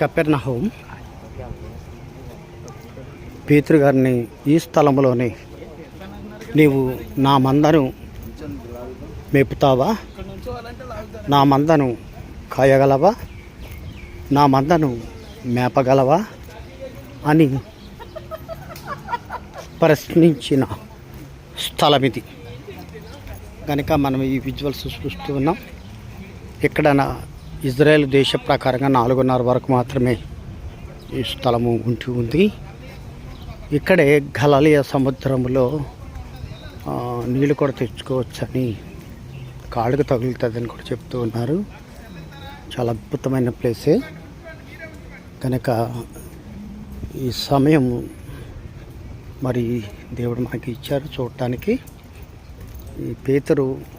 కపెర్నహోం. పేతురు గారిని ఈ స్థలంలోనే నీవు నా మందను మేపుతావా? నా మందను కాయగలవా? నా మందను మేపగలవా? అని ప్రశ్నించిన స్థలం ఇది కనుక మనం ఈ విజువల్స్ చూస్తూ ఉన్నాం. ఇక్కడ నా ఇజ్రాయెల్ దేశ ప్రకారంగా నాలుగున్నర వరకు మాత్రమే ఈ స్థలము ఉంటూ ఉంది. ఇక్కడే గలలియ సముద్రంలో నీళ్ళు కూడా తెచ్చుకోవచ్చని కాళ్ళకు తగులుతుందని కూడా చెప్తూ ఉన్నారు. చాలా అద్భుతమైన ప్లేసే. కనుక ఈ సమయం మరి దేవుడు మనకి ఇచ్చారు చూడటానికి. ఈ పేతురు